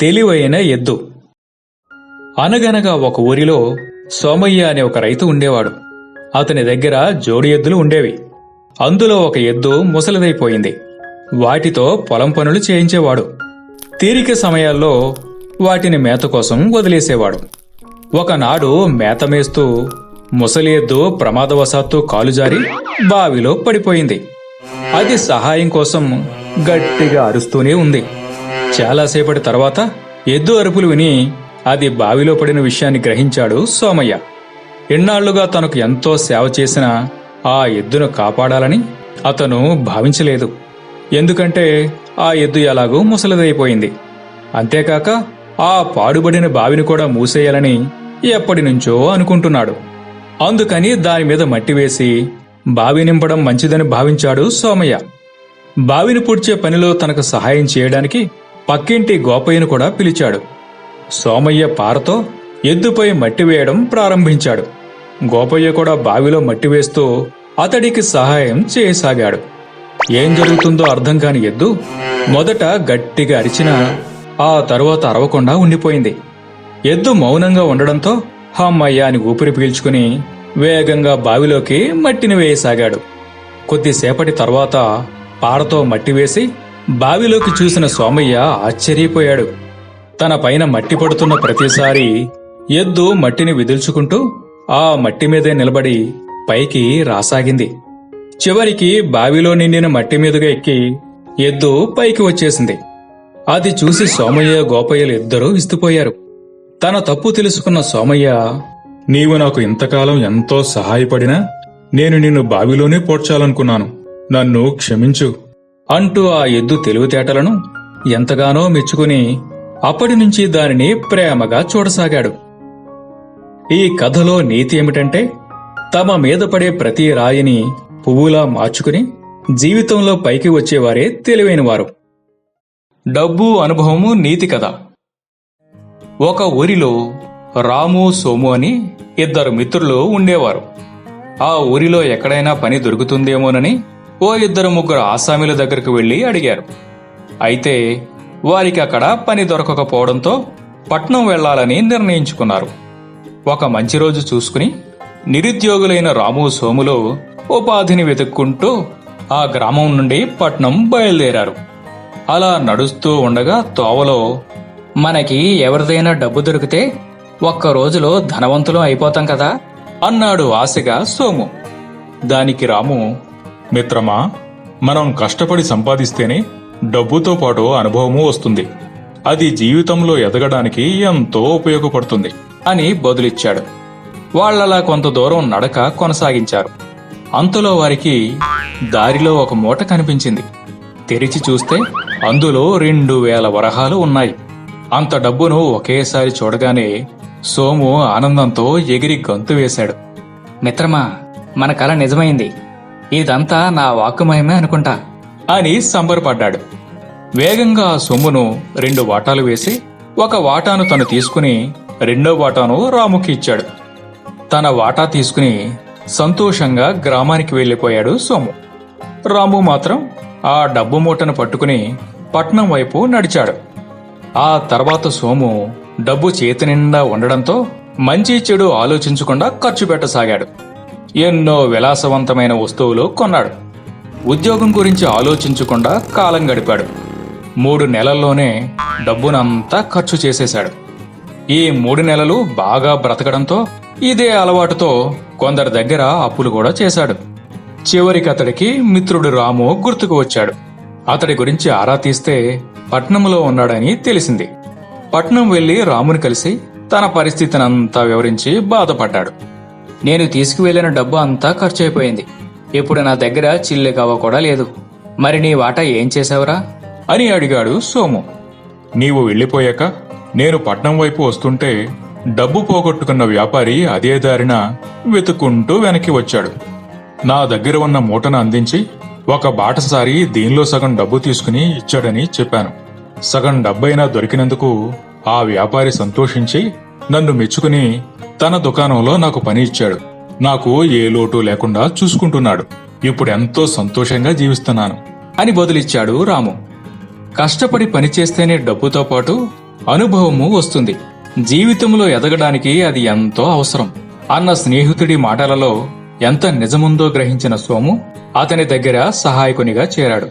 తెలివైన ఎద్దు. అనగనగా ఒక ఊరిలో సోమయ్య అనే ఒక రైతు ఉండేవాడు. అతని దగ్గర జోడి ఎద్దులు ఉండేవి. అందులో ఒక ఎద్దు ముసలిదైపోయింది. వాటితో పొలం పనులు చేయించేవాడు. తీరిక సమయాల్లో వాటిని మేత కోసం వదిలేసేవాడు. ఒకనాడు మేత మేస్తూ ముసలి ఎద్దు ప్రమాదవశాత్తు కాలు జారి బావిలో పడిపోయింది. అది సహాయం కోసం గట్టిగా అరుస్తూనే ఉంది. చాలాసేపటి తర్వాత ఎద్దు అరుపులు విని అది బావిలో పడిన విషయాన్ని గ్రహించాడు సోమయ్య. ఎన్నాళ్ళుగా తనకు ఎంతో సేవ చేసిన ఆ ఎద్దును కాపాడాలని అతను భావించలేదు. ఎందుకంటే ఆ ఎద్దు ఎలాగూ ముసలిదైపోయింది. అంతేకాక ఆ పాడుబడిన బావిని కూడా మూసేయాలని ఎప్పటి నుంచో అనుకుంటున్నాడు. అందుకని దాని మీద మట్టి వేసి బావి నింపడం మంచిదని భావించాడు సోమయ్య. బావిని పూడ్చే పనిలో తనకు సహాయం చేయడానికి పక్కింటి గోపయ్యను కూడా పిలిచాడు. సోమయ్య పారతో ఎద్దుపై మట్టి వేయడం ప్రారంభించాడు. గోపయ్య కూడా బావిలో మట్టి వేస్తూ అతడికి సహాయం చేయసాగాడు. ఏం జరుగుతుందో అర్థం కాని ఎద్దు మొదట గట్టిగా అరిచినా ఆ తరువాత అరవకుండా ఉండిపోయింది. ఎద్దు మౌనంగా ఉండడంతో హమ్మయ్య అని ఊపిరి పీల్చుకుని వేగంగా బావిలోకి మట్టిని వేయసాగాడు. కొద్దిసేపటి తర్వాత పారతో మట్టి వేసి బావిలోకి చూసిన సోమయ్య ఆశ్చర్యపోయాడు. తన పైన మట్టి పడుతున్న ప్రతిసారి ఎద్దు మట్టిని విదుల్చుకుంటూ ఆ మట్టి మీదే నిలబడి పైకి రాసాగింది. చివరికి బావిలో నిండిన మట్టి మీదుగా ఎక్కి ఎద్దు పైకి వచ్చేసింది. అది చూసి సోమయ్య గోపయ్యలు ఇద్దరూ విస్తుపోయారు. తన తప్పు తెలుసుకున్న సోమయ్య నీవు నాకు ఇంతకాలం ఎంతో సహాయపడినా నేను నిన్ను బావిలోనే పోడ్చాలనుకున్నాను. నన్ను క్షమించు. అంటూ ఆ ఎద్దు తెలివితేటలను ఎంతగానో మెచ్చుకుని అప్పటి నుంచి దానిని ప్రేమగా చూడసాగాడు. ఈ కథలో నీతి ఏమిటంటే తమ మీద పడే ప్రతి రాయిని పువ్వులా మార్చుకుని జీవితంలో పైకి వచ్చేవారే తెలివైనవారు. డబ్బు అనుభవము నీతి కథ. ఒక ఊరిలో రాము సోము అని ఇద్దరు మిత్రులు ఉండేవారు. ఆ ఊరిలో ఎక్కడైనా పని దొరుకుతుందేమోనని ఓ ఇద్దరు ముగ్గురు ఆసామీల దగ్గరకు వెళ్ళి అడిగారు. అయితే వారికి అక్కడ పని దొరకకపోవడంతో పట్నం వెళ్ళాలని నిర్ణయించుకున్నారు. ఒక మంచి రోజు చూసుకుని నిరుద్యోగులైన రాము సోములో ఉపాధిని వెతుక్కుంటూ ఆ గ్రామం నుండి పట్నం బయలుదేరారు. అలా నడుస్తూ ఉండగా తోవలో మనకి ఎవరిదైనా డబ్బు దొరికితే ఒక్క రోజులో ధనవంతులం అయిపోతాం కదా? అన్నాడు ఆశగా సోము. దానికి రాము మిత్రమా మనం కష్టపడి సంపాదిస్తేనే డబ్బుతో పాటు అనుభవము వస్తుంది. అది జీవితంలో ఎదగడానికి ఎంతో ఉపయోగపడుతుంది అని బదులిచ్చాడు. వాళ్ళలా కొంత దూరం నడక కొనసాగించారు. అంతలో వారికి దారిలో ఒక మూట కనిపించింది. తెరిచి చూస్తే అందులో రెండు వేల వరహాలు ఉన్నాయి. అంత డబ్బును ఒకేసారి చూడగానే సోము ఆనందంతో ఎగిరి గంతు వేశాడు. మిత్రమా మన కల నిజమైంది. ఇదంతా నా వాక్కుమయమే అనుకుంటా. అని సంబరపడ్డాడు. వేగంగా ఆ సొమ్మును రెండు వాటాలు వేసి ఒక వాటాను తను తీసుకుని రెండో వాటాను రాముకి ఇచ్చాడు. తన వాటా తీసుకుని సంతోషంగా గ్రామానికి వెళ్ళిపోయాడు సోము. రాము మాత్రం ఆ డబ్బు మూటను పట్టుకుని పట్నం వైపు నడిచాడు. ఆ తర్వాత సోము డబ్బు చేతి నిండా ఉండడంతో మంచి చెడు ఆలోచించకుండా ఖర్చు పెట్టసాగాడు. ఎన్నో విలాసవంతమైన వస్తువులు కొన్నాడు. ఉద్యోగం గురించి ఆలోచించకుండా కాలం గడిపాడు. మూడు నెలల్లోనే డబ్బునంతా ఖర్చు చేసేశాడు. ఈ మూడు నెలలు బాగా బ్రతకడంతో ఇదే అలవాటుతో కొందరి దగ్గర అప్పులు కూడా చేశాడు. చివరికి అతడికి మిత్రుడు రాము గుర్తుకు వచ్చాడు. అతడి గురించి ఆరా తీస్తే పట్నంలో ఉన్నాడని తెలిసింది. పట్నం వెళ్ళి రాముని కలిసి తన పరిస్థితినంతా వివరించి బాధపడ్డాడు. నేను తీసుకువెళ్ళిన డబ్బు అంతా ఖర్చు అయిపోయింది ఇప్పుడు నా దగ్గర చిల్లి కవ్వ కూడా లేదు. మరి నీ వాటా ఏం చేసావురా అని అడిగాడు సోము. నీవు వెళ్ళిపోయాక నేను పట్నం వైపు వస్తుంటే డబ్బు పోగొట్టుకున్న వ్యాపారి అదే దారిన వెతుక్కుంటూ వెనక్కి వచ్చాడు. నా దగ్గర ఉన్న మూటను అందించి ఒక బాటసారి దీనిలో సగం డబ్బు తీసుకుని ఇచ్చాడని చెప్పాను. సగం డబ్బైనా దొరికినందుకు ఆ వ్యాపారి సంతోషించి నన్ను మెచ్చుకుని తన దుకాణంలో నాకు పని ఇచ్చాడు. నాకు ఏ లోటు లేకుండా చూసుకుంటున్నాడు. ఇప్పుడు ఎంతో సంతోషంగా జీవిస్తున్నాను అని బదులిచ్చాడు రాము. కష్టపడి పనిచేస్తేనే డబ్బుతో పాటు అనుభవము వస్తుంది. జీవితంలో ఎదగడానికి అది ఎంతో అవసరం. అన్న స్నేహితుడి మాటలలో ఎంత నిజముందో గ్రహించిన సోము అతని దగ్గర సహాయకునిగా చేరాడు.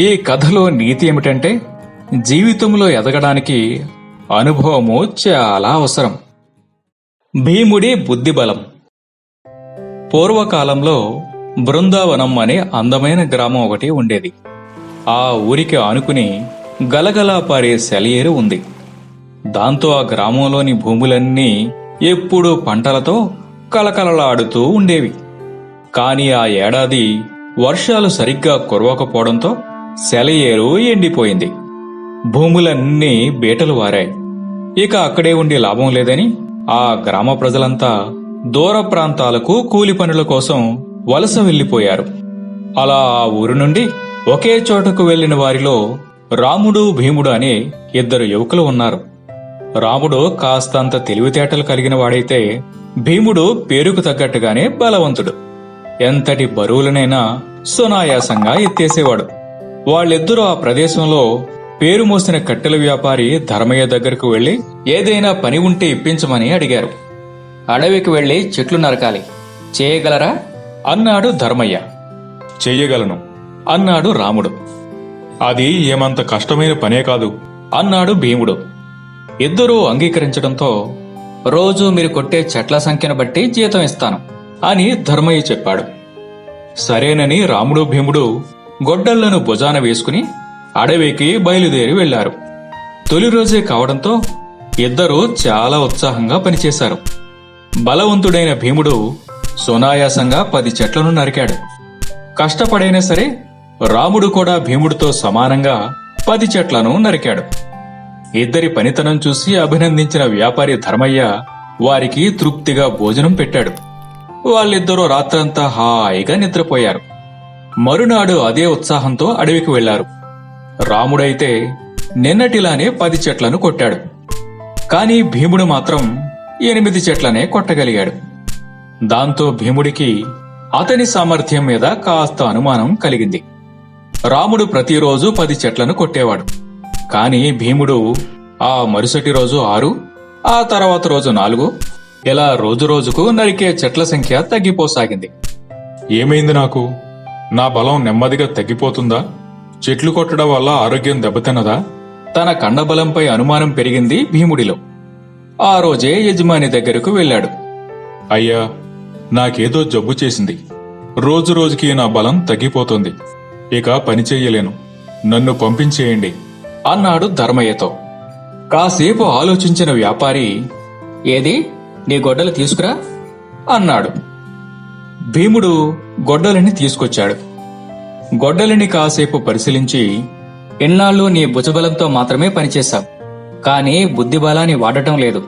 ఈ కథలో నీతి ఏమిటంటే జీవితంలో ఎదగడానికి అనుభవము చాలా అవసరం. భీముడి బుద్ధిబలం. పూర్వకాలంలో బృందావనం అనే అందమైన గ్రామం ఒకటి ఉండేది. ఆ ఊరికి ఆనుకుని గలగలా పారే సెలయేరు ఉంది. దాంతో ఆ గ్రామంలోని భూములన్నీ ఎప్పుడూ పంటలతో కలకలలాడుతూ ఉండేవి. కాని ఆ ఏడాది వర్షాలు సరిగ్గా కురవకపోవడంతో సెలయేరు ఎండిపోయింది. భూములన్నీ బీటలు వారాయి. ఇక అక్కడే ఉండి లాభం లేదని ఆ గ్రామ ప్రజలంతా దూర ప్రాంతాలకు కూలి పనుల కోసం వలస వెళ్ళిపోయారు అలా ఆ ఊరు నుండి ఒకే చోటకు వెళ్ళిన వారిలో రాముడు భీముడు అనే ఇద్దరు యువకులు ఉన్నారు. రాముడు కాస్తంత తెలివితేటలు కలిగిన వాడైతే భీముడు పేరుకు తగ్గట్టుగానే బలవంతుడు. ఎంతటి బరువులనైనా సునాయాసంగా ఎత్తేసేవాడు. వాళ్ళిద్దరూ ఆ ప్రదేశంలో పేరు మోసిన కట్టెల వ్యాపారి ధర్మయ్య దగ్గరకు వెళ్ళి ఏదైనా పని ఉంటే ఇప్పించమని అడిగారు. అడవికి వెళ్ళి చెట్లు నరకాలి. చేయగలరా? అన్నాడు ధర్మయ్య. చెయ్యగలను. అన్నాడు రాముడు. అది ఏమంత కష్టమైన పనే కాదు అన్నాడు భీముడు. ఇద్దరూ అంగీకరించడంతో రోజు మీరు కొట్టే చెట్ల సంఖ్యను బట్టి జీతం ఇస్తాను అని ధర్మయ్య చెప్పాడు. సరేనని రాముడు భీముడు గొడ్డళ్ళను భుజాన వేసుకుని అడవికి బయలుదేరి వెళ్ళారు తొలి రోజే కావడంతో ఇద్దరూ చాలా ఉత్సాహంగా పనిచేశారు. బలవంతుడైన భీముడు సునాయాసంగా పది చెట్లను నరికాడు. కష్టపడైనా సరే రాముడు కూడా భీముడితో సమానంగా పది చెట్లను నరికాడు. ఇద్దరి పనితనం చూసి అభినందించిన వ్యాపారి ధర్మయ్య వారికి తృప్తిగా భోజనం పెట్టాడు. వాళ్ళిద్దరూ రాత్రంతా హాయిగా నిద్రపోయారు. మరునాడు అదే ఉత్సాహంతో అడవికి వెళ్ళారు రాముడైతే నిన్నటిలానే పది చెట్లను కొట్టాడు. కానీ భీముడు మాత్రం ఎనిమిది చెట్లనే కొట్టగలిగాడు. దాంతో భీముడికి అతని సామర్థ్యం మీద కాస్త అనుమానం కలిగింది. రాముడు ప్రతిరోజు పది చెట్లను కొట్టేవాడు. కాని భీముడు ఆ మరుసటి రోజు ఆరు ఆ తర్వాత రోజు నాలుగు ఇలా రోజు రోజుకు నరికే చెట్ల సంఖ్య తగ్గిపోసాగింది. ఏమైంది నాకు? నా బలం నెమ్మదిగా తగ్గిపోతుందా? చెట్లు కొట్టడం వల్ల ఆరోగ్యం దెబ్బతిన్నదా? తన కండబలంపై అనుమానం పెరిగింది భీముడిలో. ఆ రోజే యజమాని దగ్గరకు వెళ్ళాడు. అయ్యా నాకేదో జబ్బు చేసింది. రోజు రోజుకి నా బలం తగ్గిపోతుంది. ఇక పని చేయలేను నన్ను పంపించేయండి అన్నాడు ధర్మయ్యతో. కాసేపు ఆలోచించిన వ్యాపారి ఏది? నీ గొడ్డలు తీసుకురా? అన్నాడు. భీముడు గొడ్డలిని తీసుకొచ్చాడు. గొడ్డలిని కాసేపు పరిశీలించి ఇన్నాళ్ళు నీ భుజబలంతో మాత్రమే పనిచేశావు కానీ బుద్ధి బలాన్ని వాడటం లేదు.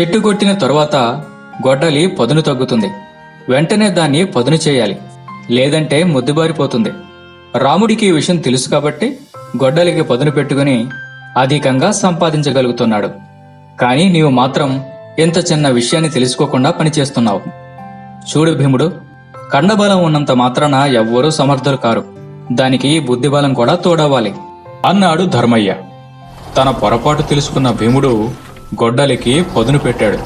చెట్టు కొట్టిన తరువాత గొడ్డలి పదును తగ్గుతుంది. వెంటనే దాన్ని పదును చేయాలి. లేదంటే ముద్దుబారిపోతుంది. రాముడికి ఈ విషయం తెలుసు కాబట్టి గొడ్డలికి పదును పెట్టుకుని అధికంగా సంపాదించగలుగుతున్నాడు. కానీ నీవు మాత్రం ఇంత చిన్న విషయాన్ని తెలుసుకోకుండా పనిచేస్తున్నావు. చూడు భీముడు కండబలం ఉన్నంత మాత్రాన ఎవ్వరూ సమర్థులు కారు. దానికి బుద్ధిబలం కూడా తోడవ్వాలి. అన్నాడు ధర్మయ్య. తన పొరపాటు తెలుసుకున్న భీముడు గొడ్డలికి పదును పెట్టాడు.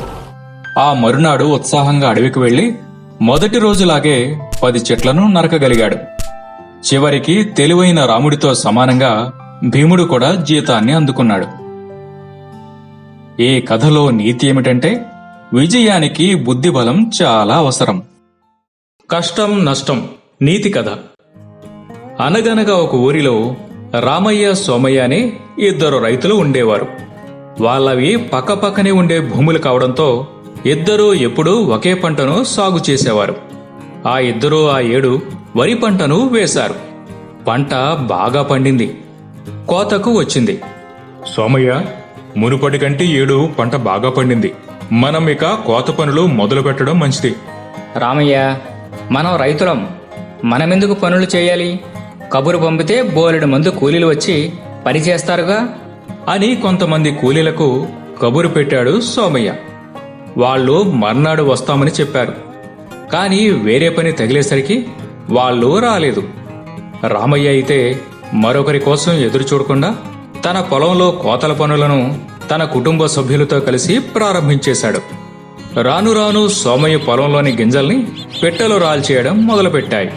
ఆ మరునాడు ఉత్సాహంగా అడవికి వెళ్ళి మొదటి రోజులాగే పది చెట్లను నరకగలిగాడు. చివరికి తెలివైన రాముడితో సమానంగా భీముడు కూడా జీతాన్ని అందుకున్నాడు. ఈ కథలో నీతి ఏమిటంటే విజయానికి బుద్ధిబలం చాలా అవసరం. కష్టం నష్టం నీతి కథ. అనగనగా ఒక ఊరిలో రామయ్య సోమయ్య అనే ఇద్దరు రైతులు ఉండేవారు. వాళ్ళవి పక్కపక్కనే ఉండే భూములు కావడంతో ఇద్దరూ ఎప్పుడూ ఒకే పంటను సాగు చేసేవారు. ఆ ఇద్దరూ ఆ ఏడు వరి పంటను వేశారు. పంట బాగా పండింది. కోతకు వచ్చింది. సోమయ్య మునుపటి కంటే ఏడు పంట బాగా పండింది. మనం ఇక కోత పనులు మొదలు పెట్టడం మంచిది. రామయ్య మనం రైతులం మనమెందుకు పనులు చేయాలి? కబురు పంపితే బోలెడు మందు కూలీలు వచ్చి పని చేస్తారుగా? అని కొంతమంది కూలీలకు కబురు పెట్టాడు సోమయ్య. వాళ్ళు మర్నాడు వస్తామని చెప్పారు. కానీ వేరే పని తగిలేసరికి వాళ్ళు రాలేదు. రామయ్య అయితే మరొకరి కోసం ఎదురు చూడకుండా తన పొలంలో కోతల పనులను తన కుటుంబ సభ్యులతో కలిసి ప్రారంభించేశాడు. రాను రాను సోమయ్య పొలంలోని గింజల్ని పెట్టెలో రాల్చేయడం మొదలుపెట్టాయి.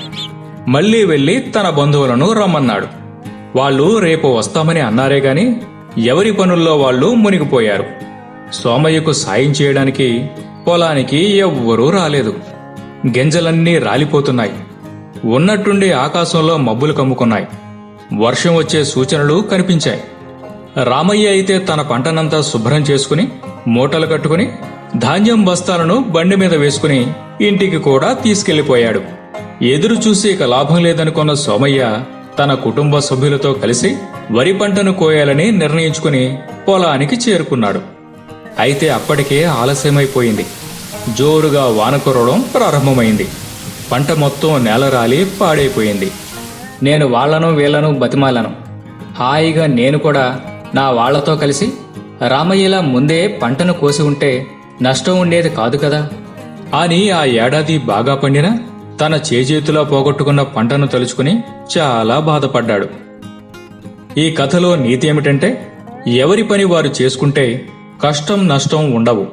మళ్ళీ వెళ్ళి తన బంధువులను రమ్మన్నాడు. వాళ్ళు రేపు వస్తామని అన్నారే గాని ఎవరి పనుల్లో వాళ్ళు మునిగిపోయారు. సోమయ్యకు సాయం చేయడానికి పొలానికి ఎవ్వరూ రాలేదు. గింజలన్నీ రాలిపోతున్నాయి. ఉన్నట్టుండి ఆకాశంలో మబ్బులు కమ్ముకున్నాయి. వర్షం వచ్చే సూచనలు కనిపించాయి. రామయ్య అయితే తన పంటనంతా శుభ్రం చేసుకుని మూటలు కట్టుకుని ధాన్యం బస్తాలను బండి మీద వేసుకుని ఇంటికి కూడా తీసుకెళ్ళిపోయాడు. ఎదురు చూసి ఇక లాభం లేదనుకున్న సోమయ్య తన కుటుంబ సభ్యులతో కలిసి వరి పంటను కోయాలని నిర్ణయించుకుని పొలానికి చేరుకున్నాడు. అయితే అప్పటికే ఆలస్యమైపోయింది. జోరుగా వాన కురవడం ప్రారంభమైంది. పంట మొత్తం నేలరాలి పాడైపోయింది. నేను వాళ్ళను వీళ్ళను బతిమాలను. హాయిగా నేను కూడా నా వాళ్ళతో కలిసి రామయ్యలా ముందే పంటను కోసి ఉంటే నష్టం ఉండేది కాదు కదా. అని ఆ ఏడాది బాగా పండిన తన చేజేతిలో పోగొట్టుకున్న పంటను తలుచుకుని చాలా బాధపడ్డాడు. ఈ కథలో నీతి ఏమిటంటే ఎవరి పని వారు చేసుకుంటే కష్టం నష్టం ఉండవు.